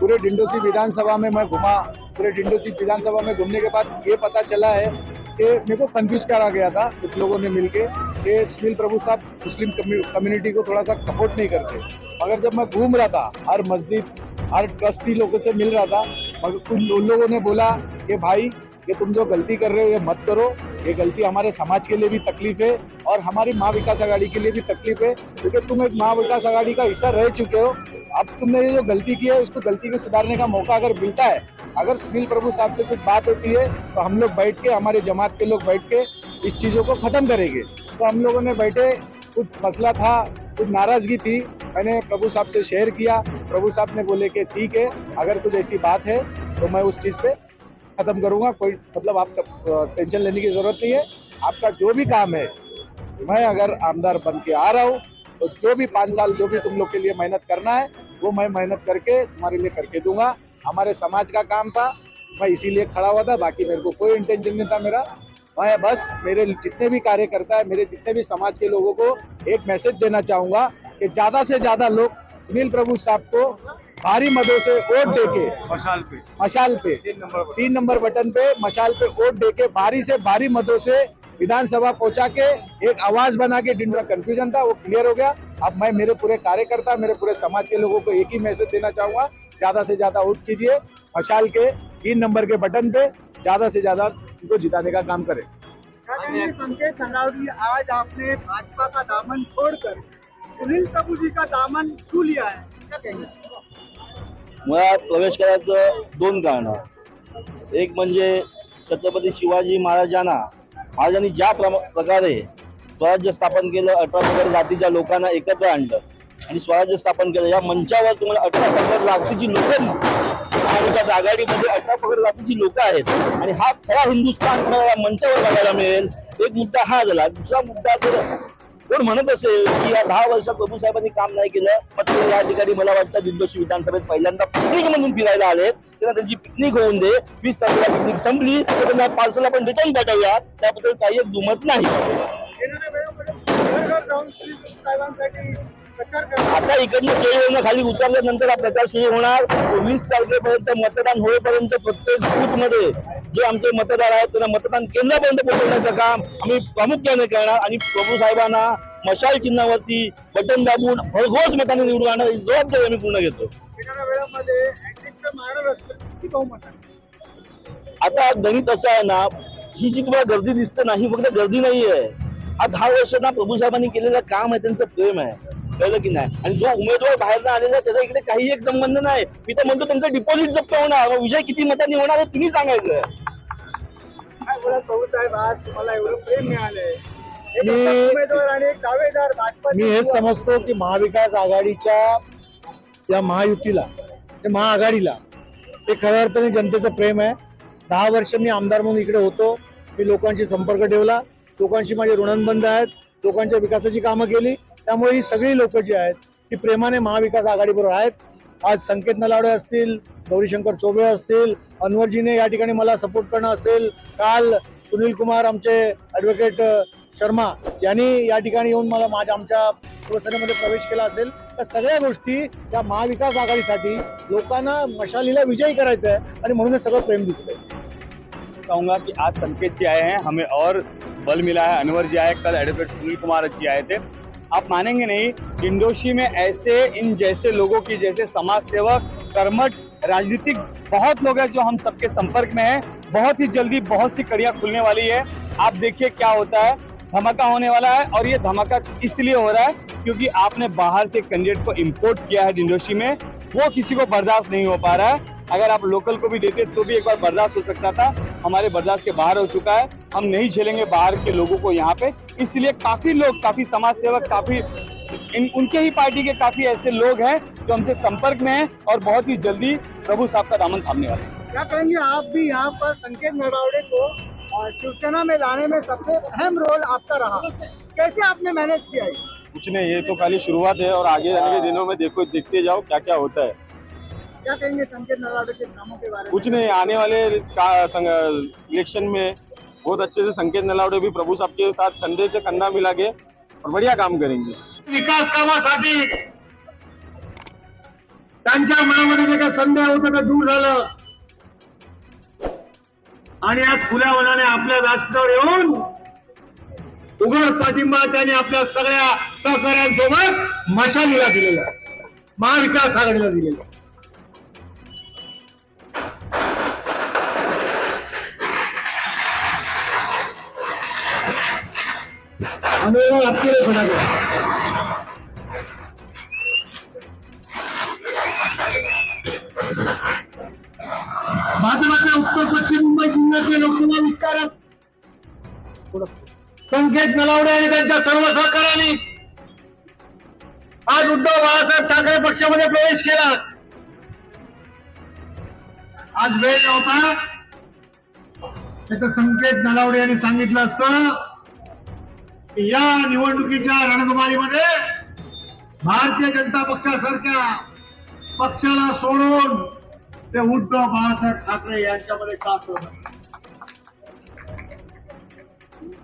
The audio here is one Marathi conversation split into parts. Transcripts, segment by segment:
पूरे डिंडोसी विधानसभा में मैं घुमा, पूरे डिंडोसी विधानसभा में घूमने के बाद ये पता चला है कि मेरे को कंफ्यूज करा गया था कुछ लोगों ने मिलके कि सुनील प्रभु साहब मुस्लिम कम्युनिटी को थोड़ा सा सपोर्ट नहीं करते। मगर जब मैं घूम रहा था, हर मस्जिद, हर ट्रस्टी लोगों से मिल रहा था, मगर कुछ उन लोगों ने बोला कि भाई, ये तुम जो गलती कर रहे हो, ये मत करो। ये गलती हमारे समाज के लिए भी तकलीफ़ है और हमारी माँ विकास आघाड़ी के लिए भी तकलीफ़ है, क्योंकि तुम एक माँ विकास आघाड़ी का हिस्सा रह चुके हो। अब तुमने ये जो गलती की है, उसको गलती को सुधारने का मौका अगर मिलता है, अगर सुनील प्रभु साहब से कुछ बात होती है तो हम लोग बैठ के, हमारे जमात के लोग बैठ के इस चीज़ों को ख़त्म करेंगे। तो हम लोगों ने बैठे, कुछ मसला था, कुछ नाराज़गी थी, मैंने प्रभु साहब से शेयर किया। प्रभु साहब ने बोले कि ठीक है, अगर कुछ ऐसी बात है तो मैं उस चीज़ पे ख़त्म करूँगा, कोई मतलब आपका टेंशन लेने की ज़रूरत नहीं है। आपका जो भी काम है, मैं अगर आमदार बन के आ रहा हूँ तो जो भी पाँच साल जो भी तुम लोग के लिए मेहनत करना है, वो मैं मेहनत करके तुम्हारे लिए करके दूँगा। हमारे समाज का काम था, मैं इसीलिए खड़ा हुआ था, बाकी मेरे को कोई इंटेंशन नहीं था मेरा। मैं बस मेरे जितने भी कार्यकर्ता है, मेरे जितने भी समाज के लोगों को एक मैसेज देना चाहूँगा कि ज़्यादा से ज़्यादा लोग सुनील प्रभु साहब को भारी मदों से वोट देके। मशाल पे। मशाल पे। तीन नंबर तीन नंबर बटन पे मशाल पे वोट देके भारी से भारी मतों से विधानसभा पहुँचा के एक आवाज़ बना के जिनका कंफ्यूजन था वो क्लियर हो गया। अब मैं मेरे पूरे कार्यकर्ता मेरे पूरे समाज के लोगों को एक ही मैसेज देना चाहूँगा ज़्यादा से ज़्यादा वोट कीजिए मशाल के तीन नंबर के बटन पे ज़्यादा से ज़्यादा उनको जिताने का काम करें। संकेत आज आपने भाजपा का दामन छोड़कर सुनील प्रभु जी का दामन छू लिया है। क्या कहेंगे? मुळात प्रवेश करायचं दोन कारण एक म्हणजे छत्रपती शिवाजी महाराजांना महाराजांनी ज्या प्रमा प्रकारे स्वराज्य स्थापन केलं अठरा प्रकार जातीच्या लोकांना एकत्र आणलं आणि स्वराज्य स्थापन केलं या मंचावर तुम्हाला अठरा प्रकार जातीची लोक दिसतात महाविकास आघाडीमध्ये अठरा प्रकार जातीची लोक आहेत. आणि हा खरा हिंदुस्थान तुम्हाला या मंचावर बघायला मिळेल? एक मुद्दा हा झाला. दुसरा मुद्दा तर कोण म्हणत असेल की या दहा वर्षात प्रभू साहेबांनी काम नाही केलं मात्र या ठिकाणी मला वाटतं दिग्दोशी विधानसभेत पहिल्यांदा पिकनिक म्हणून फिरायला आले त्यांना त्यांची पिकनिक होऊन दे. वीस तारखेला पिकनिक संपली तर त्यांना पार्सल आपण रिटर्न पाठवूया. त्याबद्दल काही एक दुमत नाही. आता इकडनं केळीवरनं खाली उतरल्यानंतर हा प्रचार सुरू होणार. वीस तारखेपर्यंत मतदान होईपर्यंत प्रत्येक बूथमध्ये. जे आमचे मतदार आहेत त्यांना मतदान केंद्रापर्यंत पोहोचवण्याचं काम आम्ही प्रामुख्याने करणार. आणि प्रभू साहेबांना मशाल चिन्हावरती बटन दाबून भरघोस मताने निवडून आणणार ही जबाबदारी आम्ही पूर्ण घेतो. आता गणित असं आहे ना ही जी तुम्हाला गर्दी दिसते ना ही फक्त गर्दी नाही आहे हा दहा वर्ष ना प्रभू साहेबांनी केलेलं काम आहे त्यांचं प्रेम आहे. कळलं की नाही? आणि जो उमेदवार बाहेर आलेला आहे त्याचा इकडे काही एक संबंध नाही. मी तर म्हणतो त्यांचं डिपॉझिट जप्त होणार. विजय किती मतांनी होणार हे तुम्ही सांगायचं. आज तुम्हाला एवढं प्रेम मिळालंय. मी- अपक्ष उमेदवार आणि एक दावेदार भाजपा मी हेच समजतो की महाविकास आघाडीच्या या महायुतीला महाआघाडीला ते खऱ्या अर्थाने जनतेचं प्रेम आहे. दहा वर्ष मी आमदार म्हणून इकडे होतो. मी लोकांशी संपर्क ठेवला. लोकांशी माझे ऋणनबंध आहेत. लोकांच्या विकासाची कामं केली. त्यामुळे ही सगळी लोक जी आहेत ती प्रेमाने महाविकास आघाडीबरोबर आहेत. आज संकेत नलावडे असतील गौरीशंकर चोबे असतील अनवरजीने या ठिकाणी मला सपोर्ट करणं असेल काल सुनील कुमार आमचे ॲडव्होकेट शर्मा यांनी या ठिकाणी येऊन मला माझ्या आमच्या शिवसेनेमध्ये प्रवेश केला असेल. तर सगळ्या गोष्टी या महाविकास आघाडीसाठी लोकांना मशालीला विजयी करायचं आहे आणि म्हणून सगळं प्रेम दिसतंय. कहूंगा कि आज संकेत जी आए हैं हमें और बल मिला है अनवर जी आए कल एडवोकेट सुनील कुमार जी आए थे। आप मानेंगे नहीं, इंडोशी में ऐसे, इन जैसे लोगों की, जैसे समाज सेवक कर्मठ, राजनीतिक बहुत लोग हैं जो हम सबके संपर्क में हैं। बहुत ही जल्दी बहुत सी कड़ियाँ खुलने वाली है। आप देखिए क्या होता है। धमाका होने वाला है और ये धमाका इसलिए हो रहा है क्योंकि आपने बाहर से कैंडिडेट को इम्पोर्ट किया है डिंडोशी में। वो किसी को बर्दाश्त नहीं हो पा रहा है। अगर आप लोकल को भी देते तो भी एक बार बर्दाश्त हो सकता था। हमारे बर्दाश्त के बाहर हो चुका है। हम नहीं झेलेंगे बाहर के लोगों को यहाँ पे। इसलिए काफ़ी लोग काफ़ी समाज सेवक काफ़ी इन उनके ही पार्टी के काफ़ी ऐसे लोग हैं जो हमसे संपर्क में हैं और बहुत ही जल्दी प्रभु साहब का दामन थामने वाले हैं। क्या कहेंगे आप भी यहाँ पर संकेत नडावड़े को शिवसेना में लाने में सबसे अहम रोल आपका रहा। कैसे आपने मैनेज किया? कुछ नहीं ये तो खाली शुरुआत है और आगे आने के दिनों में देखो देखते जाओ क्या क्या होता है। क्या कहेंगे संकेत नडावड़े के कामों के बारे में? कुछ नहीं आने वाले इलेक्शन में बहुत अच्छे से संकेत नलावड़े भी प्रभु साहब के साथ कंधे से कंधा मिला के और बढ़िया काम करेंगे। विकास कामासाठी त्यांच्या मनामध्ये जे काही संदेह होतं ते दूर झालं. आणि आज खुल्या मनाने आपल्या व्यासपीठावर येऊन उघड पाठिंबा त्यांनी आपल्या सगळ्या सहकार्यांसोबत मशालीला दिलेला. महाविकास आघाडीला दिलेला आहे. आंदोलन आपके लिए মাঝে गया भाजपाच्या उत्तर पश्चिम मुंबई जिल्ह्याचे लोकसभा विस्तारक. संकेत नलावडे आणि त्यांच्या सर्व सहकार्यांनी आज उद्धव बाळासाहेब ठाकरे पक्षामध्ये प्रवेश केला. आज वेळ नव्हता. त्याचं संकेत नलावडे यांनी सांगितलं असतं. की या निवडणुकीच्या रणधुमारीमध्ये भारतीय जनता पक्षासारख्या पक्षाला सोडून ते उद्धव बाळासाहेब ठाकरे यांच्यामध्ये का सोडलं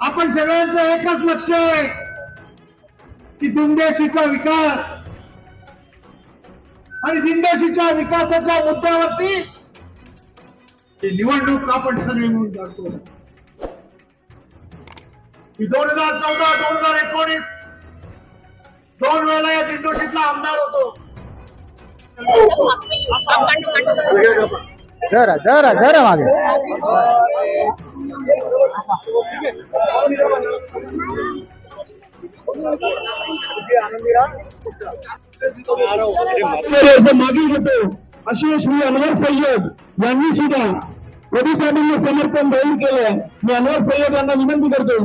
आपण सगळ्यांचं एकच लक्ष आहे की दिंडेशीचा विकास आणि दिंडेशीच्या विकासाच्या मुद्द्यावरती ही निवडणूक आपण सगळे म्हणून जातो. की दोन हज़ार चौदा दोन हज़ार एकोणीस दोन वेळा या दिंडोशीतला आमदार होतो जरा जरा जरा मागे असे श्री अनवर सय्यद यांनी सुद्धा समर्थन जाहीर केलं मी अनवर सय्यद यांना विनंती करतो